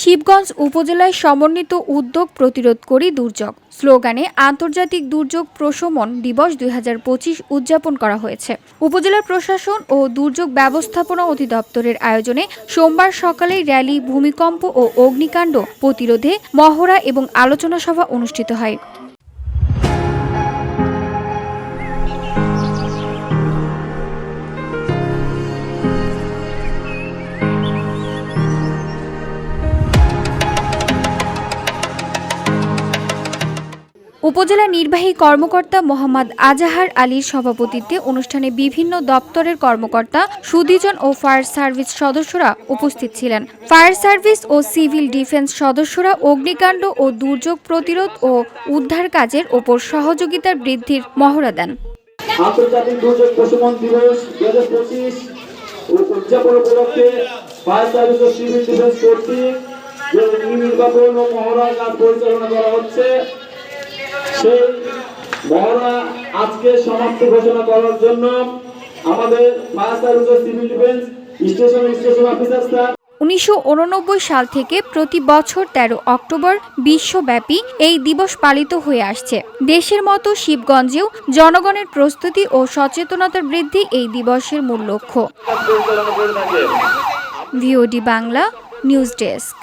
শিবগঞ্জ উপজেলায় সমন্বিত উদ্যোগ প্রতিরোধ করি দুর্যোগ। স্লোগানে আন্তর্জাতিক দুর্যোগ প্রশমন দিবস দুই হাজার পঁচিশ উদযাপন করা হয়েছে। উপজেলার প্রশাসন ও দুর্যোগ ব্যবস্থাপনা অধিদপ্তরের আয়োজনে সোমবার সকালে র্যালি, ভূমিকম্প ও অগ্নিকাণ্ড প্রতিরোধে মহড়া এবং আলোচনা সভা অনুষ্ঠিত হয়। উপজেলা নির্বাহী কর্মকর্তা মোহাম্মদ আজাহার আলীর সভাপতিত্বে অনুষ্ঠানে বিভিন্ন দপ্তরের কর্মকর্তা, সুদীজন ও ফায়ার সার্ভিস সদস্যরা উপস্থিত ছিলেন। ফায়ার সার্ভিস ও সিভিল ডিফেন্স সদস্যরা অগ্নিকাণ্ড ও দুর্যোগ প্রতিরোধ ও উদ্ধার কাজের ওপর সহযোগিতার বৃদ্ধির মহড়া দেন। আন্তর্জাতিক দুর্যোগ দিবস দুই হাজার পঁচিশ উদযাপন উপলক্ষে ফায়ার সার্ভিস ও সিভিল ডিফেন্স কর্তৃক যে নির্বাপন ও মহড়া পরিচালনা করা হচ্ছে সেই মহড়া আজকে সমাপ্তি ঘোষণা করার জন্য আমাদের fire civil defence station station officer sir. উনিশশো সাল থেকে প্রতি বছর ১৩ অক্টোবর বিশ্বব্যাপী এই দিবস পালিত হয়ে আসছে। দেশের মতো শিবগঞ্জেও জনগণের প্রস্তুতি ও সচেতনতার বৃদ্ধি এই দিবসের মূল লক্ষ্য। VOD Bangla news desk